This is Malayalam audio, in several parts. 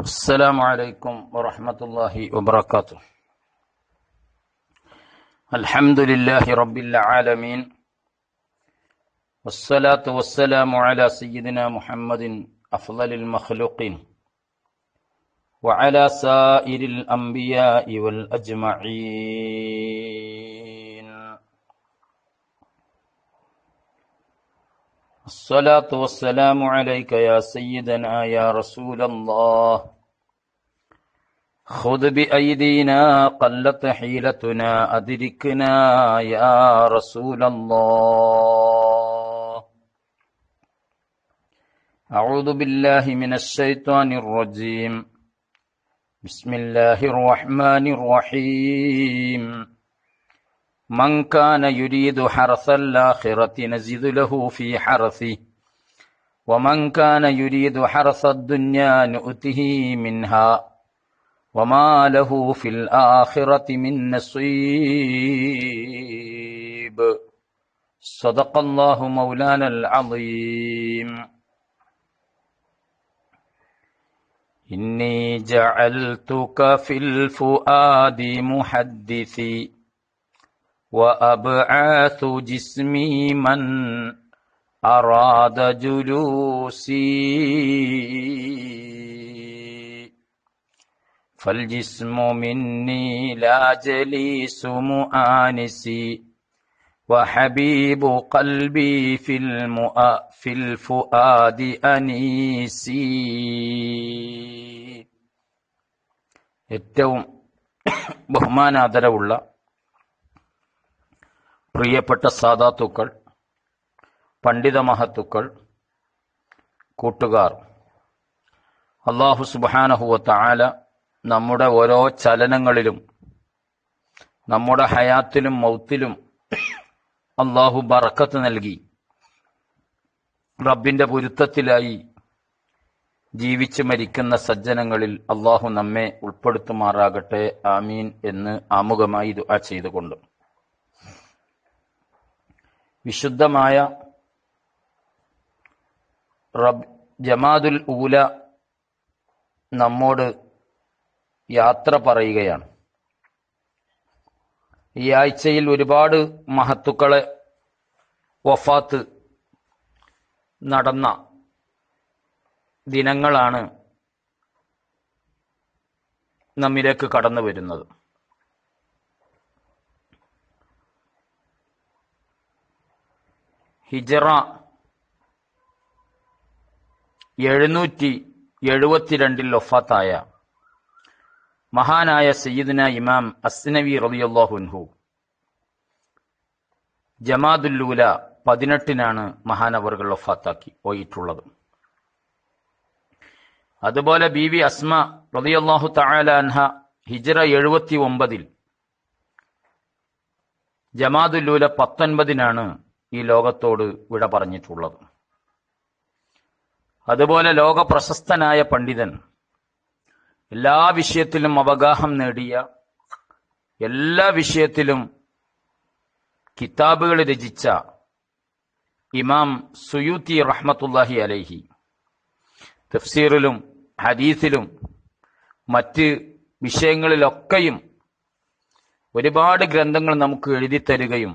السلام عليكم ورحمة الله وبركاته. الحمد لله رب العالمين. والصلاة والسلام على سيدنا محمد أفضل المخلوقين وعلى سائر الأنبياء والأجمعين. الصلاة والسلام عليك يا سيدنا يا رسول الله. خذ بأيدينا قلت حيلتنا أدركنا يا رسول الله. أعوذ بالله من الشيطان الرجيم. بسم الله الرحمن الرحيم. من كان يريد حرث الآخرة نزد له في حرثه. ومن كان يريد حرث الدنيا نؤته منها. وما له في الآخرة من نصيب. صدق الله مولانا العظيم. إني جعلتك في الفؤاد محدثي. وأبعاث جسمي من أراد جلوسي فالجسم مني لا جليس مؤانسي وحبيب قلبي في المؤ... في الفؤاد أنيسي ഏറ്റവും ബഹുമാനാദരവുള്ള പ്രിയപ്പെട്ട സാധാത്തുക്കൾ പണ്ഡിത മഹത്തുക്കൾ കൂട്ടുകാർ അള്ളാഹു സുബാനഹുവത്ത ആല നമ്മുടെ ഓരോ ചലനങ്ങളിലും നമ്മുടെ ഹയാത്തിലും മൗത്തിലും അള്ളാഹു ബറക്കത്ത് നൽകി റബ്ബിന്റെ പൊരുത്തത്തിലായി ജീവിച്ചു മരിക്കുന്ന സജ്ജനങ്ങളിൽ അള്ളാഹു നമ്മെ ഉൾപ്പെടുത്തുമാറാകട്ടെ. ആമീൻ എന്ന് ആമുഖമായി ദുആ ചെയ്തുകൊണ്ട്. വിശുദ്ധമായ റബ് ജമാദുൽ ഊല നമ്മോട് യാത്ര പറയുകയാണ്. ഈ ആഴ്ചയിൽ ഒരുപാട് മഹത്തുക്കളെ വഫാത്ത് നടന്ന ദിനങ്ങളാണ് നമ്മിലേക്ക് കടന്നു വരുന്നത് ഹിജറ. എഴുന്നൂറ്റി എഴുപത്തിരണ്ടിൽ ഒഫാത്തായ മഹാനായ സയ്യിദിന ഇമാം അസ്നവി റളിയല്ലാഹുൻഹു ജമാദുല്ലൂല പതിനെട്ടിനാണ് മഹാനവറുകൾ ഒഫാത്താക്കി പോയിട്ടുള്ളത്. അതുപോലെ ബി വി അസ്മ റളിയല്ലാഹു തആല അൻഹ ഹിജറ എഴുപത്തി ഒമ്പതിൽ ജമാദുല്ലൂല പത്തൊൻപതിനാണ് ഈ ലോകത്തോട് വിട പറഞ്ഞിട്ടുള്ളത്. അതുപോലെ ലോക പ്രശസ്തനായ പണ്ഡിതൻ എല്ലാ വിഷയത്തിലും അവഗാഹം നേടിയ എല്ലാ വിഷയത്തിലും കിതാബുകൾ രചിച്ച ഇമാം സുയൂത്തി റഹ്മത്തുല്ലാഹി അലൈഹി തഫ്സീറിലും ഹദീസിലും മറ്റ് വിഷയങ്ങളിലൊക്കെയും ഒരുപാട് ഗ്രന്ഥങ്ങൾ നമുക്ക് എഴുതി തരികയും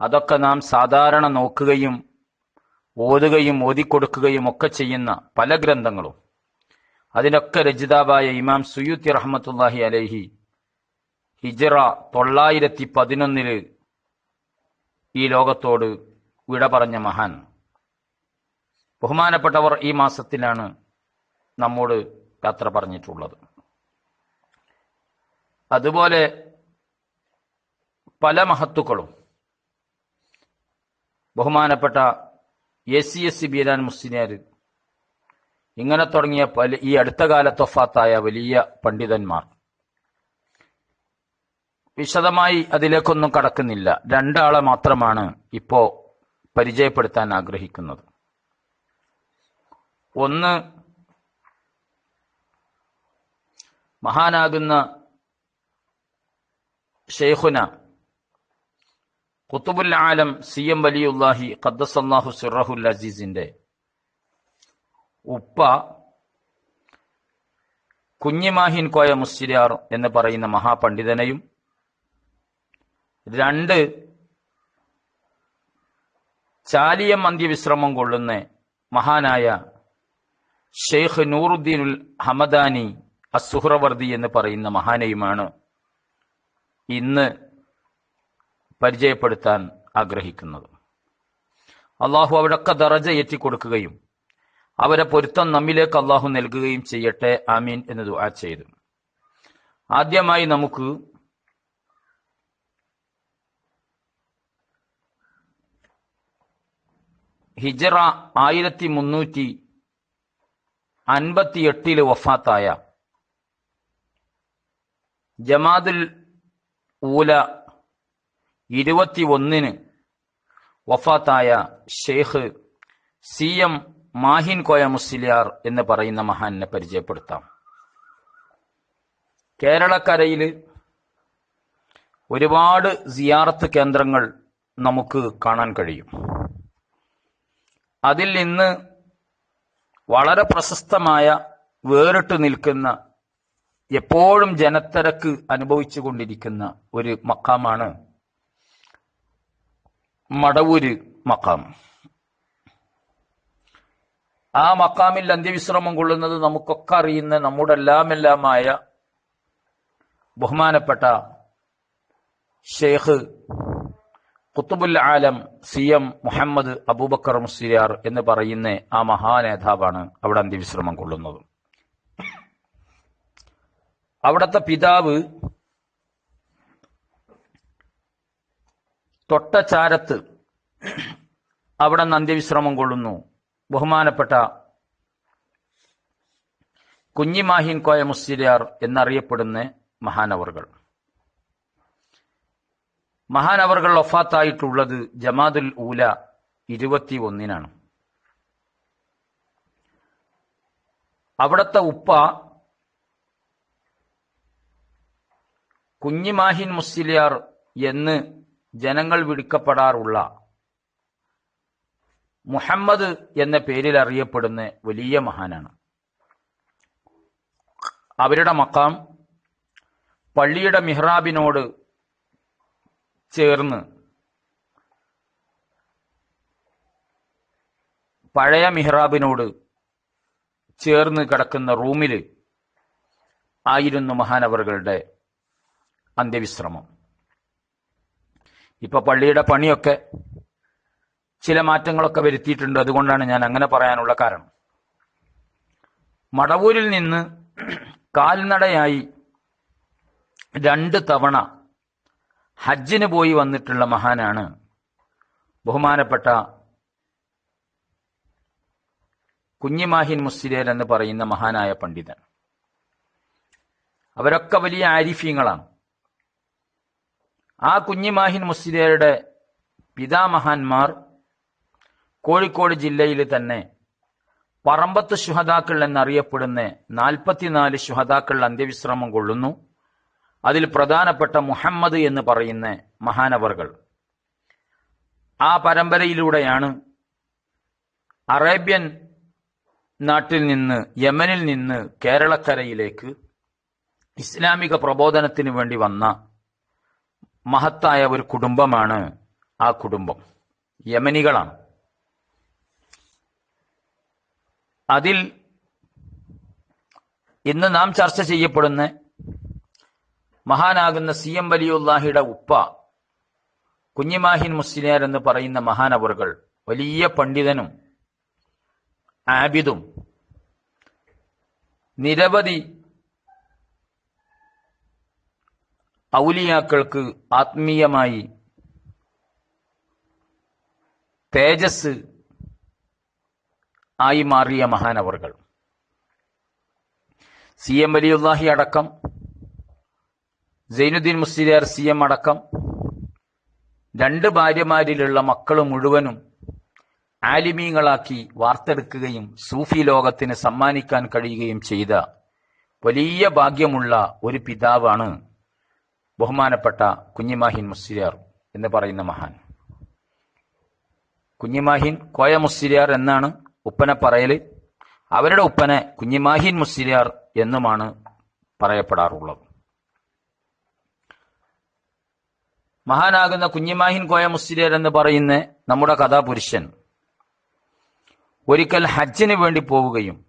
അതൊക്കെ നാം സാധാരണ നോക്കുകയും ഓതുകയും ഓതിക്കൊടുക്കുകയും ഒക്കെ ചെയ്യുന്ന പല ഗ്രന്ഥങ്ങളും. അതിനൊക്കെ രചിതാവായ ഇമാം സുയൂത്തി റഹ്മത്തുല്ലാഹി അലൈഹി ഹിജറ തൊള്ളായിരത്തി പതിനൊന്നിൽ ഈ ലോകത്തോട് വിട പറഞ്ഞ മഹാൻ. ബഹുമാനപ്പെട്ടവർ ഈ മാസത്തിലാണ് നമ്മോട് യാത്ര പറഞ്ഞിട്ടുള്ളത്. അതുപോലെ പല മഹത്തുക്കളും ബഹുമാനപ്പെട്ട A C S C Biran Musliyar ഇങ്ങനെ തുടങ്ങിയ പല ഈ അടുത്ത കാലത്ത് വലിയ പണ്ഡിതന്മാർ. വിശദമായി അതിലേക്കൊന്നും കടക്കുന്നില്ല. രണ്ടാളെ മാത്രമാണ് ഇപ്പോ പരിചയപ്പെടുത്താൻ ആഗ്രഹിക്കുന്നത്. ഒന്ന് മഹാനാകുന്ന ഷെയ്ഖുന ഖുത്തുബുൽ ആലം സി എം വലിയുല്ലാഹി ഖദ്ദസല്ലാഹു സുറഹുൽ അസീസിന്റെ ഉപ്പ കുഞ്ഞിമാഹിൻ കോയ മുസ്ലിയാർ എന്ന് പറയുന്ന മഹാപണ്ഡിതനെയും രണ്ട് ചാലിയം അന്ത്യവിശ്രമം കൊള്ളുന്ന മഹാനായ ഷെയ്ഖ് നൂറുദ്ദീനുൽ ഹമദാനി അസുഹ്രവർദി എന്ന് പറയുന്ന മഹാനെയുമാണ് ഇന്ന് പരിചയപ്പെടുത്താൻ ആഗ്രഹിക്കുന്നത്. അള്ളാഹു അവിടൊക്കെ ദറജ ഏറ്റിക്കൊടുക്കുകയും അവരെ പൊരുത്തം നമ്മിലേക്ക് അള്ളാഹു നൽകുകയും ചെയ്യട്ടെ ആമീൻ എന്ന് ദുആ ചെയ്തു. ആദ്യമായി നമുക്ക് ഹിജറ ആയിരത്തി മുന്നൂറ്റി അൻപത്തി എട്ടിൽ വഫാത്തായ ജമാദുൽ ഊല ഇരുപത്തി ഒന്നിന് വഫാത്തായ ഷെയ്ഖ് സി എം മാഹിൻ കോയ മുസ്ലിയാർ എന്ന് പറയുന്ന മഹാനെ പരിചയപ്പെടുത്താം. കേരളക്കരയിൽ ഒരുപാട് സിയാറത്ത് കേന്ദ്രങ്ങൾ നമുക്ക് കാണാൻ കഴിയും. അതിൽ നിന്ന് വളരെ പ്രശസ്തമായ വേറിട്ട് നിൽക്കുന്ന എപ്പോഴും ജനത്തിരക്ക് അനുഭവിച്ചു കൊണ്ടിരിക്കുന്ന ഒരു മക്കാമാണ് മടവൂര് മക്കാം. ആ മക്കാമിൽ അന്ത്യവിശ്രമം കൊള്ളുന്നത് നമുക്കൊക്കെ അറിയുന്ന നമ്മുടെ എല്ലാമെല്ലാമായ ബഹുമാനപ്പെട്ട ഷെയ്ഖ് കുത്തുബുൽ ആലം സി എം മുഹമ്മദ് അബൂബക്കർ മുസ്ലിയാർ എന്ന് പറയുന്ന ആ മഹാനേതാവാണ് അവിടെ അന്ത്യവിശ്രമം കൊള്ളുന്നത്. അവിടുത്തെ പിതാവ് തൊട്ടചാരത്ത് അവിടെ നിന്ന് അന്ത്യവിശ്രമം കൊള്ളുന്നു. ബഹുമാനപ്പെട്ട കുഞ്ഞിമാഹിൻ കോയ മുസ്ലിയാർ എന്നറിയപ്പെടുന്ന മഹാനവറുകൾ. മഹാനവറുകൾ ഒഫാത്തായിട്ടുള്ളത് ജമാദുൽ ഊല ഇരുപത്തി ഒന്നിനാണ് അവിടത്തെ ഉപ്പ കുഞ്ഞിമാഹിൻ മുസ്ലിയാർ എന്ന് ജനങ്ങൾ വിളിക്കപ്പെടാറുള്ള മുഹമ്മദ് എന്ന പേരിൽ അറിയപ്പെടുന്ന വലിയ മഹാനാണ്. അവരുടെ മക്കാം പള്ളിയുടെ മിഹ്റാബിനോട് ചേർന്ന് പഴയ മിഹ്റാബിനോട് ചേർന്ന് കിടക്കുന്ന റൂമിൽ ആയിരുന്നു മഹാനവറുകളുടെ അന്ത്യവിശ്രമം. ഇപ്പൊ പള്ളിയുടെ പണിയൊക്കെ ചില മാറ്റങ്ങളൊക്കെ വരുത്തിയിട്ടുണ്ട്. അതുകൊണ്ടാണ് ഞാൻ അങ്ങനെ പറയാനുള്ള കാരണം. മടവൂരിൽ നിന്ന് കാൽനടയായി രണ്ട് തവണ ഹജ്ജിന് പോയി വന്നിട്ടുള്ള മഹാനാണ് ബഹുമാനപ്പെട്ട കുഞ്ഞിമാഹിൻ മുസ്ലിയർ എന്ന് പറയുന്ന മഹാനായ പണ്ഡിതൻ. അവരൊക്കെ വലിയ ആരിഫ്യങ്ങളാണ് ആ കുഞ്ഞിമാഹിൻ മുസ്ലിയരുടെ പിതാമഹാന്മാർ കോഴിക്കോട് ജില്ലയിൽ തന്നെ പറമ്പത്ത് ശുഹതാക്കൾ എന്നറിയപ്പെടുന്ന നാൽപ്പത്തിനാല് ശുഹതാക്കൾ അന്ത്യവിശ്രമം കൊള്ളുന്നു. അതിൽ പ്രധാനപ്പെട്ട മുഹമ്മദ് എന്ന് പറയുന്ന മഹാനവറുകൾ. ആ പരമ്പരയിലൂടെയാണ് അറേബ്യൻ നാട്ടിൽ നിന്ന് യമനിൽ നിന്ന് കേരളക്കരയിലേക്ക് ഇസ്ലാമിക പ്രബോധനത്തിന് വേണ്ടി വന്ന മഹത്തായ ഒരു കുടുംബമാണ് ആ കുടുംബം. യമനികളാണ്. അതിൽ ഇന്ന് നാം ചർച്ച ചെയ്യപ്പെടുന്ന മഹാനാകുന്ന സി എം വലിയുല്ലാഹിയുടെ ഉപ്പ കുഞ്ഞിമാഹിൻ മുസ്ലിയാർ എന്ന് പറയുന്ന മഹാനവറുകൾ വലിയ പണ്ഡിതനും ആബിദും നിരവധി ഔലിയാക്കൾക്ക് ആത്മീയമായി തേജസ് ആയി മാറിയ മഹാനവറുകൾ. സി എം വലിയുല്ലാഹി അടക്കം സൈനുദ്ദീൻ മുസ്ലിയാർ സി എം അടക്കം രണ്ട് ഭാര്യമാരിലുള്ള മക്കൾ മുഴുവനും ആലിമീങ്ങളാക്കി വാർത്തെടുക്കുകയും സൂഫി ലോകത്തിന് സമ്മാനിക്കാൻ കഴിയുകയും ചെയ്ത വലിയ ഭാഗ്യമുള്ള ഒരു പിതാവാണ് ബഹുമാനപ്പെട്ട കുഞ്ഞിമാഹിൻ മുസ്ലിയാർ എന്ന് പറയുന്ന മഹാൻ. കുഞ്ഞിമാഹിൻ കോയ മുസ്ലിയാർ എന്നാണ് ഉപ്പനെ പറയൽ അവരുടെ ഉപ്പനെ കുഞ്ഞിമാഹിൻ മുസ്ലിയാർ എന്നുമാണ് പറയപ്പെടാറുള്ളത്. മഹാനാകുന്ന കുഞ്ഞിമാഹിൻ കോയ മുസ്ലിയാർ എന്ന് പറയുന്ന നമ്മുടെ കഥാപുരുഷൻ ഒരിക്കൽ ഹജ്ജിന് വേണ്ടി പോവുകയും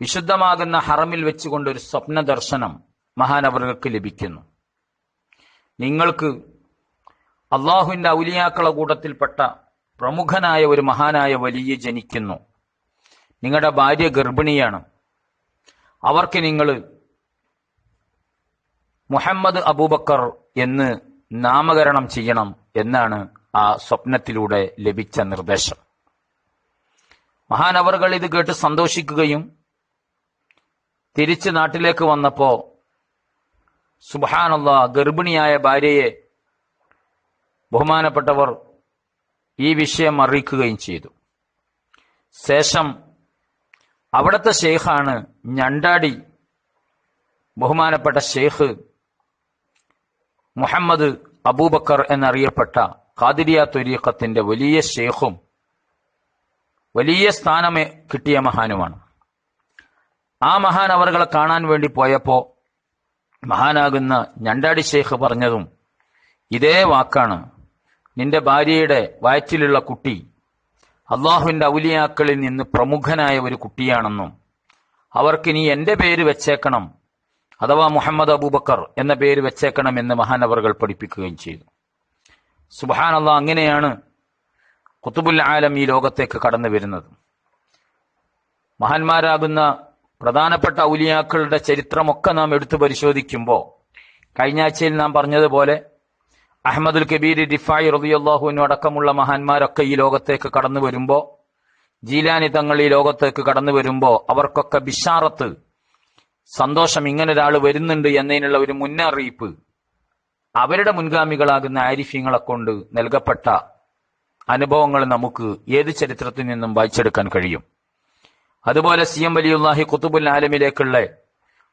വിശുദ്ധമാകുന്ന ഹറമിൽ വെച്ചുകൊണ്ട് ഒരു സ്വപ്ന ദർശനം മഹാനവറുകൾക്ക് ലഭിക്കുന്നു. നിങ്ങൾക്ക് അള്ളാഹുവിന്റെ ഔലിയാക്കള കൂട്ടത്തിൽപ്പെട്ട പ്രമുഖനായ ഒരു മഹാനായ വലിയ ജനിക്കുന്നു. നിങ്ങളുടെ ഭാര്യ ഗർഭിണിയാണ്. അവർക്ക് നിങ്ങൾ മുഹമ്മദ് അബൂബക്കർ എന്ന് നാമകരണം ചെയ്യണം എന്നാണ് ആ സ്വപ്നത്തിലൂടെ ലഭിച്ച നിർദ്ദേശം. മഹാനവറുകൾ ഇത് കേട്ട് സന്തോഷിക്കുകയും തിരിച്ച് നാട്ടിലേക്ക് വന്നപ്പോ സുബാനുള്ള ഗർഭിണിയായ ഭാര്യയെ ബഹുമാനപ്പെട്ടവർ ഈ വിഷയം അറിയിക്കുകയും ചെയ്തു. ശേഷം അവിടുത്തെ ഷെയ്ഖാണ് ഞണ്ടാടി ബഹുമാനപ്പെട്ട ഷെയ്ഖ് മുഹമ്മദ് അബൂബക്കർ എന്നറിയപ്പെട്ട ഖാദിരിയ തൊരീഖത്തിന്റെ വലിയ ഷെയ്ഖും വലിയ സ്ഥാനമേ കിട്ടിയ മഹാനുമാണ്. ആ മഹാൻ അവറുകളെ കാണാൻ വേണ്ടി പോയപ്പോ മഹാനാകുന്ന ഞണ്ടാടി ശേഖ് പറഞ്ഞതും ഇതേ വാക്കാണ്. നിന്റെ ഭാര്യയുടെ വയറ്റിലുള്ള കുട്ടി അള്ളാഹുവിന്റെ ഔലിയാക്കളിൽ നിന്ന് പ്രമുഖനായ ഒരു കുട്ടിയാണെന്നും അവർക്ക് നീ എന്റെ പേര് വെച്ചേക്കണം അഥവാ മുഹമ്മദ് അബൂബക്കർ എന്ന പേര് വെച്ചേക്കണം എന്ന് മഹാനവറുകൾ പഠിപ്പിക്കുകയും ചെയ്തു. സുബാനല്ല അങ്ങനെയാണ് കുത്തുബുൽ ആലം ഈ ലോകത്തേക്ക് കടന്നു വരുന്നത് മഹാന്മാരാകുന്ന പ്രധാനപ്പെട്ട ഔലിയാക്കളുടെ ചരിത്രമൊക്കെ നാം എടുത്തു പരിശോധിക്കുമ്പോൾ കഴിഞ്ഞ ആഴ്ചയിൽ നാം പറഞ്ഞതുപോലെ അഹമ്മദുൽ കബീർ ഡിഫായ് റബിയുള്ളാഹുവിനും അടക്കമുള്ള മഹാന്മാരൊക്കെ ഈ ലോകത്തേക്ക് കടന്നു വരുമ്പോൾ ജീലാനി തങ്ങൾ ഈ ലോകത്തേക്ക് കടന്നു വരുമ്പോൾ അവർക്കൊക്കെ ബിഷാറത്ത് സന്തോഷം ഇങ്ങനെ ഒരാൾ വരുന്നുണ്ട് എന്നതിനുള്ള ഒരു മുന്നറിയിപ്പ് അവരുടെ മുൻഗാമികളാകുന്ന ആരിഫ്യങ്ങളെ കൊണ്ട് നൽകപ്പെട്ട അനുഭവങ്ങൾ നമുക്ക് ഏത് ചരിത്രത്തിൽ നിന്നും വായിച്ചെടുക്കാൻ കഴിയും? അതുപോലെ സി എം വലിയുല്ലാഹി കുത്തുബുൽ ആലമിലേക്കുള്ള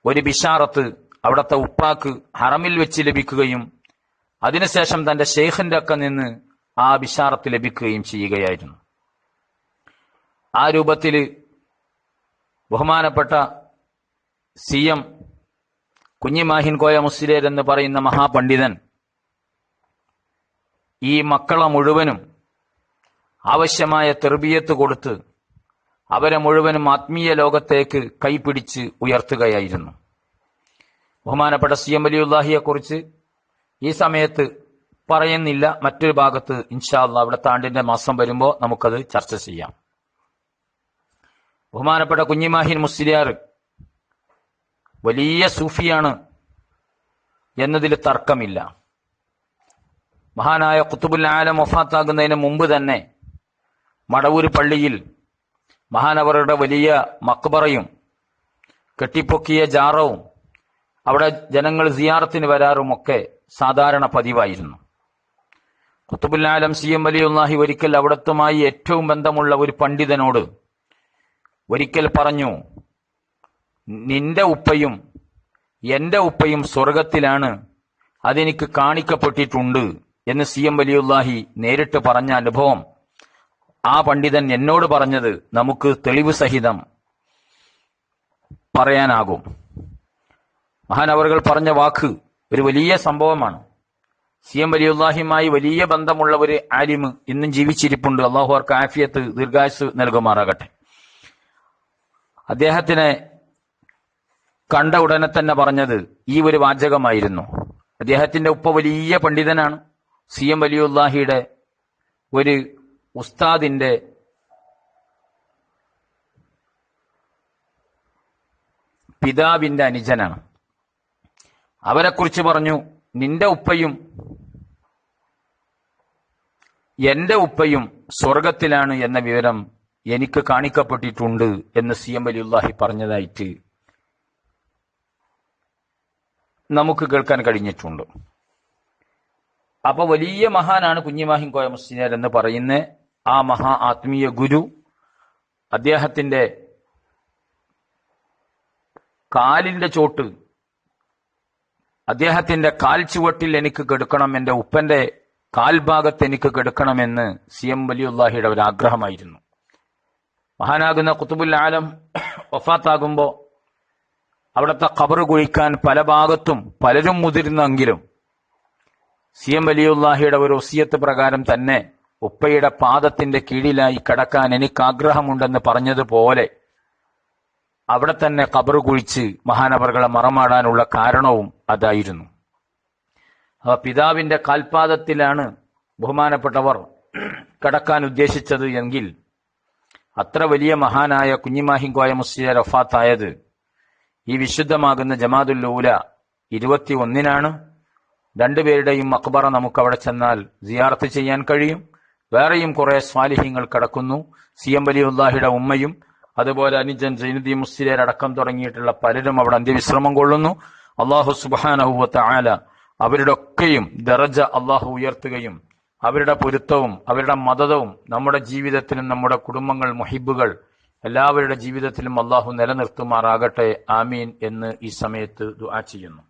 ഒരു ബിഷാറത്ത് അവിടുത്തെ ഉപ്പാക്ക് ഹറമിൽ വെച്ച് ലഭിക്കുകയും അതിനുശേഷം തന്റെ ഷെയ്ഖിന്റെ ഒക്കെ നിന്ന് ആ ബിഷാറത്ത് ലഭിക്കുകയും ചെയ്യുകയായിരുന്നു. ആ രൂപത്തിൽ ബഹുമാനപ്പെട്ട സി എം കുഞ്ഞിമാഹിൻ കോയ മുസ്ലിയർ എന്ന് പറയുന്ന മഹാപണ്ഡിതൻ ഈ മക്കളെ മുഴുവനും ആവശ്യമായ തെർബിയത്ത് കൊടുത്ത് അവരെ മുഴുവനും ആത്മീയ ലോകത്തേക്ക് കൈപിടിച്ച് ഉയർത്തുകയായിരുന്നു. ബഹുമാനപ്പെട്ട സി എം അലിയുല്ലാഹിയെ കുറിച്ച് ഈ സമയത്ത് പറയുന്നില്ല. മറ്റൊരു ഭാഗത്ത് ഇൻഷാല്ല അവിടുത്തെ ആണ്ടിന്റെ മാസം വരുമ്പോൾ നമുക്കത് ചർച്ച ചെയ്യാം. ബഹുമാനപ്പെട്ട കുഞ്ഞിമാഹിൻ മുസ്ലിയാർ വലിയ സൂഫിയാണ് എന്നതിൽ തർക്കമില്ല. മഹാനായ കുത്തുബുൽ ആലം വഫാത്താകുന്നതിന് മുമ്പ് തന്നെ മടവൂർ പള്ളിയിൽ മഹാനവറുടെ വലിയ മക്ബറയും കെട്ടിപ്പൊക്കിയ ജാറവും അവിടെ ജനങ്ങൾ സിയാറത്തിന് വരാറുമൊക്കെ സാധാരണ പതിവായിരുന്നു. കുത്തുബുല്ലാലം സി എം വലിയുല്ലാഹി ഒരിക്കൽ അവിടത്തുമായി ഏറ്റവും ബന്ധമുള്ള ഒരു പണ്ഡിതനോട് ഒരിക്കൽ പറഞ്ഞു നിന്റെ ഉപ്പയും എന്റെ ഉപ്പയും സ്വർഗത്തിലാണ് അതെനിക്ക് കാണിക്കപ്പെട്ടിട്ടുണ്ട് എന്ന് സി എം വലിയുല്ലാഹി നേരിട്ട് പറഞ്ഞ അനുഭവം ആ പണ്ഡിതൻ എന്നോട് പറഞ്ഞത് നമുക്ക് തെളിവ് സഹിതം പറയാനാകും. മഹാനവറുകൾ പറഞ്ഞ വാക്ക് ഒരു വലിയ സംഭവമാണ്. സി എം വലിയുല്ലാഹിയുമായി വലിയ ബന്ധമുള്ള ഒരു ആലിമ് ഇന്നും ജീവിച്ചിരിപ്പുണ്ട്. അള്ളാഹു അവർക്ക് ആഫിയത്ത് ദീർഘായുസ് നൽകുമാറാകട്ടെ. അദ്ദേഹത്തിനെ കണ്ട ഉടനെ തന്നെ പറഞ്ഞത് ഈ ഒരു വാചകമായിരുന്നു. അദ്ദേഹത്തിന്റെ ഉപ്പ വലിയ പണ്ഡിതനാണ്. സി എം വലിയുല്ലാഹിയുടെ ഒരു ഉസ്താദിന്റെ പിതാവിന്റെ അനുജനാണ്. അവരെക്കുറിച്ച് പറഞ്ഞു നിന്റെ ഉപ്പയും എന്റെ ഉപ്പയും സ്വർഗത്തിലാണ് എന്ന വിവരം എനിക്ക് കാണിക്കപ്പെട്ടിട്ടുണ്ട് എന്ന് സി എം അലിയുല്ലാഹി പറഞ്ഞതായിട്ട് നമുക്ക് കേൾക്കാൻ കഴിഞ്ഞിട്ടുണ്ട്. അപ്പൊ വലിയ മഹാനാണ് കുഞ്ഞിമാഹിൻ കോയ മുസ്ലിയാർ എന്ന് പറയുന്ന ആ മഹാ ആത്മീയ ഗുരു അദ്ദേഹത്തിന്റെ കാലിന്റെ ചോട്ട് അദ്ദേഹത്തിന്റെ കാൽ ചുവട്ടിൽ എനിക്ക് കെടുക്കണം എന്റെ ഉപ്പന്റെ കാൽഭാഗത്ത് എനിക്ക് കെടുക്കണമെന്ന് സി എം വലിയുല്ലാഹിയുടെ ഒരു ആഗ്രഹമായിരുന്നു. മഹാനാകുന്ന കുത്തുബുൽ ആലം അവിടുത്തെ ഖബർ കുഴിക്കാൻ പല ഭാഗത്തും പലരും മുതിരുന്നെങ്കിലും സി എം വലിയുല്ലാഹിയുടെ ഒരു ഒസിയത്ത് പ്രകാരം തന്നെ ഉപ്പയുടെ പാദത്തിന്റെ കീഴിലായി കടക്കാൻ എനിക്ക് ആഗ്രഹമുണ്ടെന്ന് പറഞ്ഞതുപോലെ അവിടെ തന്നെ കബർ കുഴിച്ച് മഹാനവറുകളെ മറമാടാനുള്ള കാരണവും അതായിരുന്നു. അപ്പൊ പിതാവിന്റെ കാൽപാദത്തിലാണ് ബഹുമാനപ്പെട്ടവർ കടക്കാൻ ഉദ്ദേശിച്ചത് എങ്കിൽ അത്ര വലിയ മഹാനായ കുഞ്ഞിമാഹിങ്കോയ മുസ്ലിയ റഫാത്തായത് ഈ വിശുദ്ധമാകുന്ന ജമാതുൽ ലൂല ഇരുപത്തി ഒന്നിനാണ് രണ്ടുപേരുടെയും അക്ബറ നമുക്ക് അവിടെ ചെന്നാൽ സിയാർത്ത് ചെയ്യാൻ കഴിയും. വേറെയും കുറെ സ്വാലിഹ്യങ്ങൾ കിടക്കുന്നു. സി എം വലിയുല്ലാഹിയുടെ ഉമ്മയും അതുപോലെ അനുജൻ ജൈനുദ്ദീൻ മുസ്ലിയർ അടക്കം തുടങ്ങിയിട്ടുള്ള പലരും അവിടെ അന്ത്യവിശ്രമം കൊള്ളുന്നു. അള്ളാഹു സുബാനഹുവത്ത ആല അവരുടെ ഒക്കെയും ദറജ അള്ളാഹു ഉയർത്തുകയും അവരുടെ പൊരുത്തവും അവരുടെ മതവും നമ്മുടെ ജീവിതത്തിലും നമ്മുടെ കുടുംബങ്ങൾ മുഹിബുകൾ എല്ലാവരുടെ ജീവിതത്തിലും അള്ളാഹു നിലനിർത്തുമാറാകട്ടെ. ആമീൻ എന്ന് ഈ സമയത്ത് ദുആ ചെയ്യുന്നു.